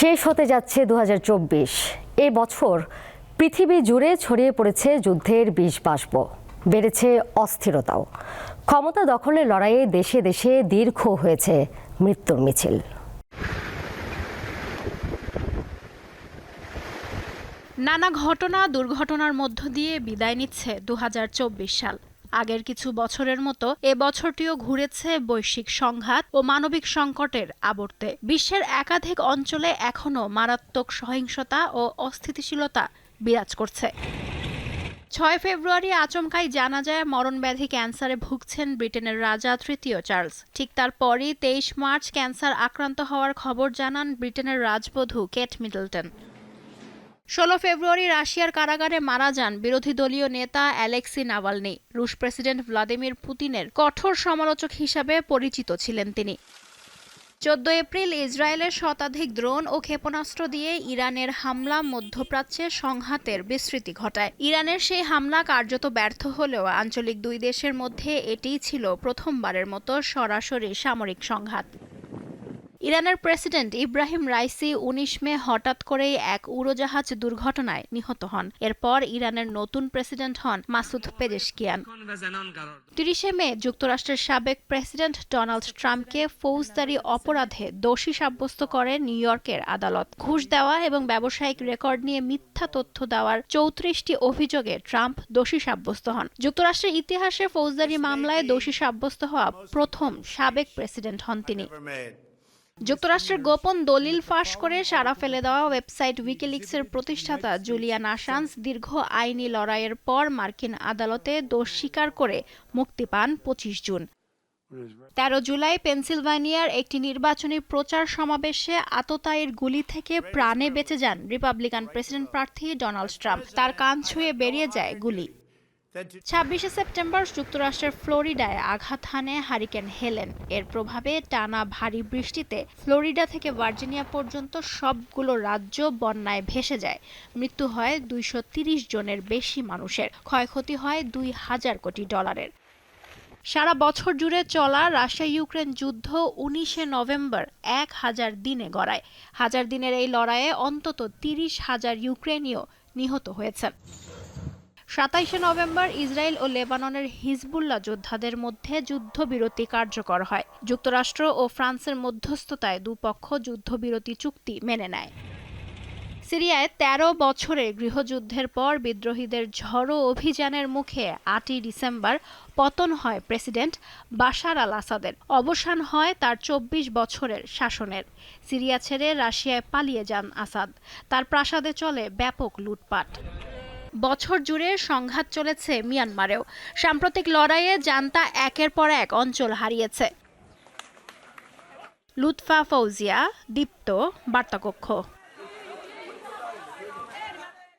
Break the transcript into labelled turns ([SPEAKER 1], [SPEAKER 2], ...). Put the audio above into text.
[SPEAKER 1] শেষ হতে যাচ্ছে দু এ বছর পৃথিবী জুড়ে ছড়িয়ে পড়েছে যুদ্ধের বিষ বাষ্প। বেড়েছে অস্থিরতাও। ক্ষমতা দখলের লড়াইয়ে দেশে দেশে দীর্ঘ হয়েছে মৃত্যুর মিছিল।
[SPEAKER 2] নানা ঘটনা দুর্ঘটনার মধ্য দিয়ে বিদায় নিচ্ছে দু হাজার চব্বিশ সাল। আগের কিছু বছরের মতো এ বছরটিও ঘুরেছে বৈশ্বিক সংঘাত ও মানবিক সংকটের আবর্তে। বিশ্বের একাধিক অঞ্চলে এখনও মারাত্মক সহিংসতা ও অস্থিতিশীলতা বিরাজ করছে। ছয় ফেব্রুয়ারি আচমকাই জানা যায় মরণব্যাধি ক্যান্সারে ভুগছেন ব্রিটেনের রাজা তৃতীয় চার্লস। ঠিক তারপরই তেইশ মার্চ ক্যান্সার আক্রান্ত হওয়ার খবর জানান ব্রিটেনের রাজবধূ কেট মিডলটন। ষোলো ফেব্রুয়ারি রাশিয়ার কারাগারে মারা যান বিরোধী দলীয় নেতা অ্যালেক্সি নাভালনি। রুশ প্রেসিডেন্ট ভ্লাদিমির পুতিনের কঠোর সমালোচক হিসাবে পরিচিত ছিলেন তিনি। চোদ্দ এপ্রিল ইসরায়েলের শতাধিক ড্রোন ও ক্ষেপণাস্ত্র দিয়ে ইরানের হামলা মধ্যপ্রাচ্যে সংঘাতের বিস্তৃতি ঘটায়। ইরানের সেই হামলা কার্যত ব্যর্থ হলেও আঞ্চলিক দুই দেশের মধ্যে এটিই ছিল প্রথমবারের মতো সরাসরি সামরিক সংঘাত। ইরানের প্রেসিডেন্ট ইব্রাহিম রাইসি উনিশ মে হঠাৎ করেই এক উড়োজাহাজ দুর্ঘটনায় নিহত হন। এরপর ইরানের নতুন প্রেসিডেন্ট হন মাসুদ পেজেশকিয়ান তিরিশে মে যুক্তরাষ্ট্রের সাবেক প্রেসিডেন্ট ডোনাল্ড ট্রাম্পকে ফৌজদারি অপরাধে দোষী সাব্যস্ত করে নিউ ইয়র্কের আদালত। ঘুষ দেওয়া এবং ব্যবসায়িক রেকর্ড নিয়ে মিথ্যা তথ্য দেওয়ার চৌত্রিশটি অভিযোগে ট্রাম্প দোষী সাব্যস্ত হন। যুক্তরাষ্ট্রের ইতিহাসে ফৌজদারি মামলায় দোষী সাব্যস্ত হওয়া প্রথম সাবেক প্রেসিডেন্ট হন তিনি। যুক্তরাষ্ট্রের গোপন দলিল ফাঁস করে সারা ফেলে দেওয়া ওয়েবসাইট উইকিলিক্সের প্রতিষ্ঠাতা জুলিয়ান আসান্স দীর্ঘ আইনি লড়াইয়ের পর মার্কিন আদালতে দোষ স্বীকার করে মুক্তি পান পঁচিশ জুন। তেরো জুলাই পেনসিলভানিয়ার একটি নির্বাচনী প্রচার সমাবেশে আততায়ীর গুলি থেকে প্রাণে বেঁচে যান রিপাবলিকান প্রেসিডেন্ট প্রার্থী ডোনাল্ড ট্রাম্প। তার কান ছুঁয়ে বেরিয়ে যায় গুলি। ছাব্বিশে সেপ্টেম্বর যুক্তরাষ্ট্রের ফ্লোরিডায় আঘাত হানে হারিকেন হেলেন। এর প্রভাবে টানা ভারী বৃষ্টিতে ফ্লোরিডা থেকে ভার্জিনিয়া পর্যন্ত সবগুলো রাজ্য বন্যায় ভেসে যায়। মৃত্যু হয় দুইশো জনের বেশি মানুষের। ক্ষয়ক্ষতি হয় দুই হাজার কোটি ডলারের। সারা বছর জুড়ে চলা রাশিয়া ইউক্রেন যুদ্ধ উনিশে নভেম্বর এক হাজার দিনে গড়ায়। হাজার দিনের এই লড়াইয়ে অন্তত তিরিশ হাজার ইউক্রেনীয় নিহত হয়েছেন। সাতাইশে নভেম্বর ইসরায়েল ও লেবাননের হিজবুল্লাহ যোদ্ধাদের মধ্যে যুদ্ধবিরতি কার্যকর হয়। যুক্তরাষ্ট্র ও ফ্রান্সের মধ্যস্থতায় দুপক্ষ যুদ্ধবিরতি চুক্তি মেনে নেয়। সিরিয়ায় ১৩ বছরের গৃহযুদ্ধের পর বিদ্রোহীদের ঝড়ো অভিযানের মুখে আটই ডিসেম্বর পতন হয় প্রেসিডেন্ট বাশার আল আসাদের অবসান হয় তার চব্বিশ বছরের শাসনের। সিরিয়া ছেড়ে রাশিয়ায় পালিয়ে যান আসাদ। তার প্রাসাদে চলে ব্যাপক লুটপাট। বছর জুড়ে সংঘাত চলেছে মিয়ানমারেও। সাম্প্রতিক লড়াইয়ে জান্তা একের পর এক অঞ্চল হারিয়েছে। লুৎফা ফৌজিয়া, দীপ্ত, বার্তাকক্ষ।